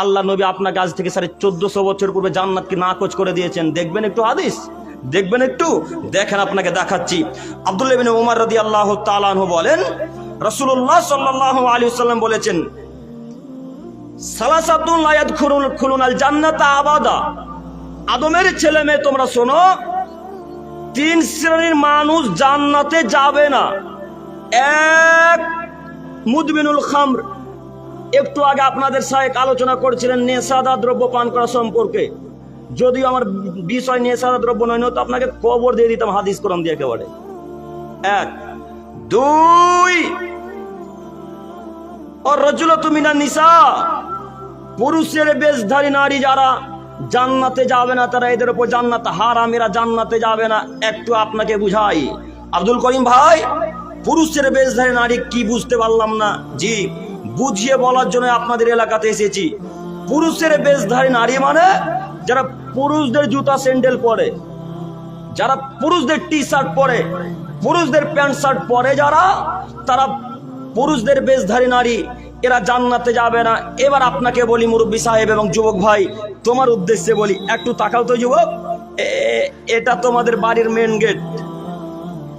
আল্লাহ নবী আপনাকে আজ থেকে সাড়ে চোদ্দশো বছর পূর্বে জান্নাতকে নাকচ করে দিয়েছেন? দেখবেন একটু হাদিস? দেখবেন একটু? দেখেন, আপনাকে দেখাচ্ছি। আব্দুল্লাহ বিন উমর রদি আল্লাহ তালানহু বলেন রসুল্লাহ সাল্লাহ আলী সাল্লাম বলেছেন সালাসাতুল্লাহ খুলুন খুলুন আল জান্নাতা আবাদা। আদমের ছেলে মেয়ে, তোমরা শোনো, তিন শ্রেণির মানুষ জান্নাতে যাবে না। এক মুদবিনুল খামর একটু আগে আপনাদের সাহেব আলোচনা করছিলেন নেশাদা দ্রব্য পান করা সম্পর্কে। যদিও আমার বিষয় নেশাদা দ্রব্য নয় নয় তো আপনাকে কবর দিয়ে দিতাম হাদিস কোরআন দিয়ে একেবারে। এক। দুই। ও রজুল তুমি না নিসা। পুরুষের বেশধারী নারী যারা জান্নাতে যাবে না, তারা এদের উপর জান্নাত হারাম, এরা জান্নাতে যাবে না। একটু আপনাকে বুঝাই। আব্দুল করিম ভাই, পুরুষের বেশধারী নারী কি বুঝতে পারলাম না? জি। বুঝিয়ে বলার জন্য আপনাদের এলাকাতে এসেছি। পুরুষের বেশধারী নারী মানে যারা পুরুষদের জুতা স্যান্ডেল পরে, যারা পুরুষদের টি শার্ট পরে, পুরুষদের প্যান্ট শার্ট পরে যারা, তারা পুরুষদের বেশধারী নারী, এরা জান্নাতে যাবে না। এবার আপনাকে বলি মুরব্বী সাহেব এবং যুবক ভাই, তোমার উদ্দেশ্যে বলি, একটু তাকাও তো যুবক। এটা তোমাদের বাড়ির মেন গেট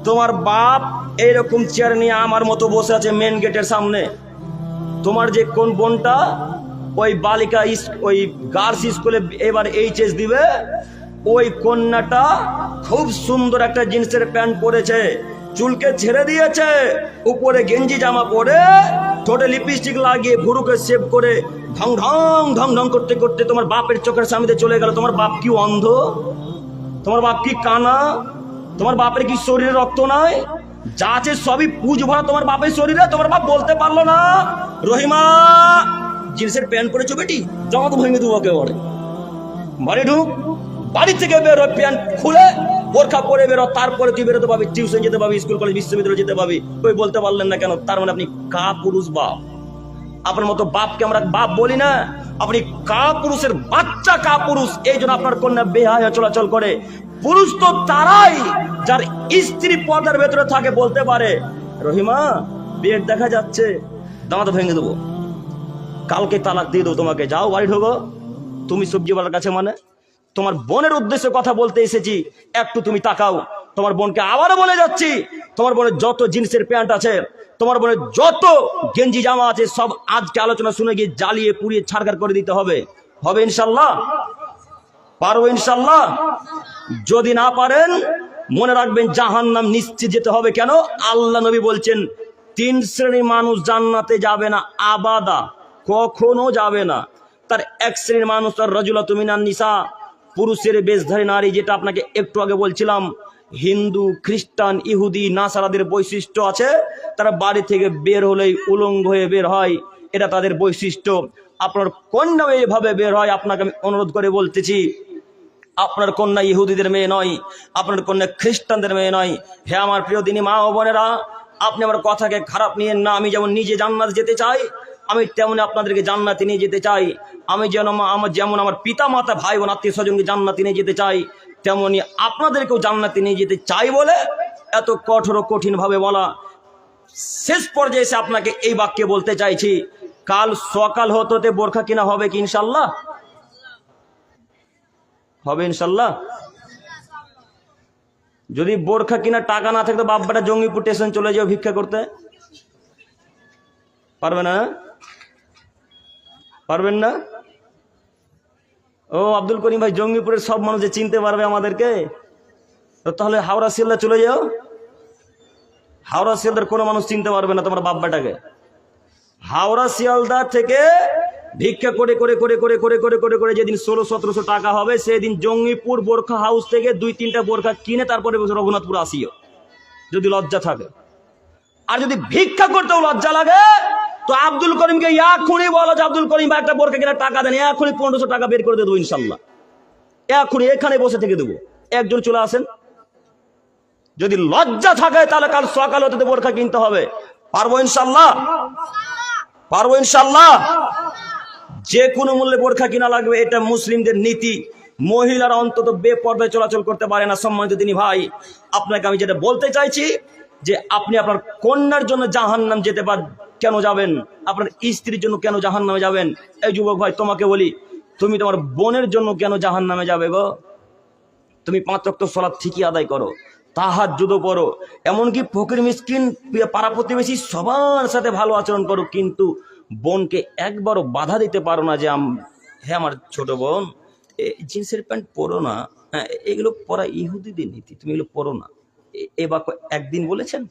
তোমার বাপ এইরকম চেয়ার নিয়ে আমার মতো বসে আছে মেন গেটের সামনে। তোমার যে কোন বোনটা, ওই বালিকা ওই গার্লস স্কুলে এবার এইচএস দিবে, ওই কন্যাটা খুব সুন্দর একটা জিন্সের প্যান্ট পরেছে, চুলকে ছেড়ে দিয়েছে, উপরে গেঞ্জি জামা পরে, ঠোঁটে লিপস্টিক লাগিয়ে ভুরুকে সেভ করে ঢং ঢং ঢং ঢং করতে করতে তোমার বাপের চোখের সামনে চলে গেল। তোমার বাপ কি অন্ধ? তোমার বাপ কি কানা? তোমার বাপের কি শরীরে রক্ত নাই? যা আছে সবই পুজ ভরা তোমার বাপের শরীরে, তোমার বাপ বলতে পারল না। রহিমা, জিন্সের প্যান্ট পরেছো বেটি? জমা তো ভেঙে দেবো একেবারে। বাড়ি ঢুক, বাড়ি থেকে বের, প্যান্ট খুলে বোরখা পরে বেরো, তারপরে তুই বেরোতে পাবি, টিউশন যেতে পাবি, স্কুল, কলেজ, বিশ্ববিদ্যালয় যেতে পাবি। ওই বলতে পারলেন না কেন? তার মানে আপনি কা পুরুষ বাপ। আপনার মতো বাপকে আমরা বাপ বলি না। আপনি কা পুরুষের বাচ্চা কা পুরুষ এই জন্য আপনার কন্যা বেহায় চলাচল করে। পুরুষ তো তারাই। যার স্ত্রী পর্দার ভেতরে থাকে বলতে পারে, রহিমা পেট দেখা যাচ্ছে দামাতে ভেঙে দেবো। কালকে তালাক দিয়ে দেবো তোমাকে। যাও বাড়ি ঢোকো। তুমি সবজিওয়ালার কাছে মানে। তোমার বোনের উদ্দেশ্যে কথা বলতে এসেছি, একটু তুমি তাকাও। তোমার বোনকে আবারও বলে যাচ্ছি, তোমার বোনের যত জিন্সের প্যান্ট আছে, তোমার বোনের যত গেঞ্জি জামা আছে, সব আজকে আলোচনা শুনে গিয়ে জ্বালিয়ে পুড়িয়ে ছাড়কার করে দিতে হবে। হবে ইনশাল্লাহ? পারব ইনশাল্লাহ? যদি না পারেন মনে রাখবেন জাহান নাম নিশ্চিত যেতে হবে কেন? আল্লাহ নবী বলছেন, তিন শ্রেণির মানুষ জান্নাতে যাবে না, আবাদা, কখনো যাবে না। তার এক শ্রেণির মানুষ তার রজুলা তুমিনান নিসা, পুরুষের বেশধারী নারী, যেটা আপনাকে একটু আগে বলছিলাম, হিন্দু, খ্রিস্টান, ইহুদি, নাসারাদের বৈশিষ্ট্য আছে, তারা বাড়ি থেকে বের হলেই উলঙ্গ হয়ে বের হয়, এটা তাদের বৈশিষ্ট্য। আপনার কন্যাও এইভাবে বের হয়, আপনাকে আমি অনুরোধ করে বলতেছি আপনার কন্যা ইহুদিদের মেয়ে নয়, আপনার কন্যা খ্রিস্টানদের মেয়ে নয়। হে আমার প্রিয় দিনী মা ও বোনেরা, আপনি আমার কথাকে খারাপ নিয়েন না, আমি যেমন নিজে জান্নাত যেতে চাই, আমি তেমনি আপনাদেরকে জান্নাতে নিয়ে যেতে চাই। আমি যেন আমার যেমন আমার পিতা মাতা ভাই বোন, আত্মীয় স্বজনকে জান্নাতে নিয়ে যেতে চাই, তেমনি আপনাদেরকেও জান্নাতে নিয়ে যেতে চাই বলে এত কঠোর ও কঠিনভাবে বলা। শেষ পর্যায়ে এসে আপনাকে এই বাক্যে বলতে চাইছি, কাল সকাল হতে হতে বোরখা কিনা হবে কি ইনশাল্লাহ হবে ইনশাল্লাহ? যদি বোরখা কিনা টাকা না থাকতো বাব্বাটা জঙ্গিপুর স্টেশন চলে যাও ভিক্ষা করতে। পারবে না? পারবেন না? ও আব্দুল করিম ভাই, জঙ্গিপুরের সব মানুষ যে চিনতে পারবে আমাদেরকে তাহলে হাওড়া শিয়ালদা চলে যাও। হাওড়া শিয়ালদার কোনো মানুষ চিনতে পারবে না তোমার বাব্বাটাকে হাওড়া শিয়ালদা থেকে ভিক্ষা করে করে করে করে করে করে করে করে যেদিন ষোলো, সতেরোশো টাকা হবে, সেদিন জঙ্গিপুর বোরখা হাউস থেকে দুই, তিনটা বোরখা কিনে তারপরে রঘুনাথপুর আসিও। যদি লজ্জা থাকে। আর যদি ভিক্ষা করতেও লজ্জা লাগে, তো আব্দুল করিমকে এখনই বলো যে আব্দুল করিম ভাই একটা বোরখা কিনে টাকা দেন, এখনই পনেরোশো টাকা বের করে দেবো ইনশাল্লাহ। এখনই এখানে বসে থেকে দেবো। একজন চলে আসেন। যদি লজ্জা থাকে, তাহলে কাল সকাল হতে বোরখা কিনতে হবে। পারব ইনশাল্লাহ? পারব ইনশাল্লাহ? যে কোনো মূল্যে বোরখা কিনা লাগবে, এটা মুসলিমদের নীতি। মহিলারা অন্তত বেপর্দায় চলাচল করতে পারে না, সম্মানিত তিনি ভাই। আপনাকে আমি যেটা বলতে চাইছি, যে আপনি আপনার কন্যার জন্য জাহান্নাম যেতে পার, কেন যাবেন? আপনার স্ত্রীর জন্য কেন জাহান নামে যাবেন? এই যুবক ভাই, তোমাকে বলি, তুমি তোমার বোনের জন্য কেন জাহান নামে যাবে গো? তুমি পাঁচ রক্ত সলাৎ ঠিকই আদায় করো তাহার যুদো করো এমনকি ফকির মিসকিন পাড়া প্রতিবেশী সবার সাথে ভালো আচরণ করো, কিন্তু বোনকে একবারও বাধা দিতে পারো না যে হ্যাঁ আমার ছোট বোন জিন্সের প্যান্ট পরো না। হ্যাঁ এগুলো পরা ইহুদিদের নীতি, তুমি এগুলো পরো না। এ- বাক্য একদিন বলেছেন?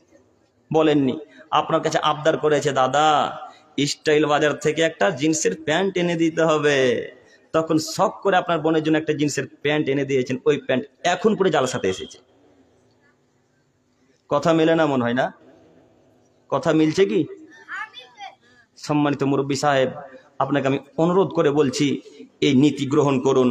বলেননি। আপনার কাছে আবদার করেছে, দাদা, স্টাইল বাজার থেকে একটা জিন্সের প্যান্ট এনে দিতে হবে। তখন শখ করে আপনার বোনের জন্য একটা জিন্সের প্যান্ট এনে দিয়েছেন। ওই প্যান্ট এখন পরে জালসাতে এসেছে। কথা মেলে না মনে হয় না? কথা মিলছে কি? সম্মানিত মুরব্বী সাহেব আপনাকে আমি অনুরোধ করে বলছি এই নীতি গ্রহণ করুন।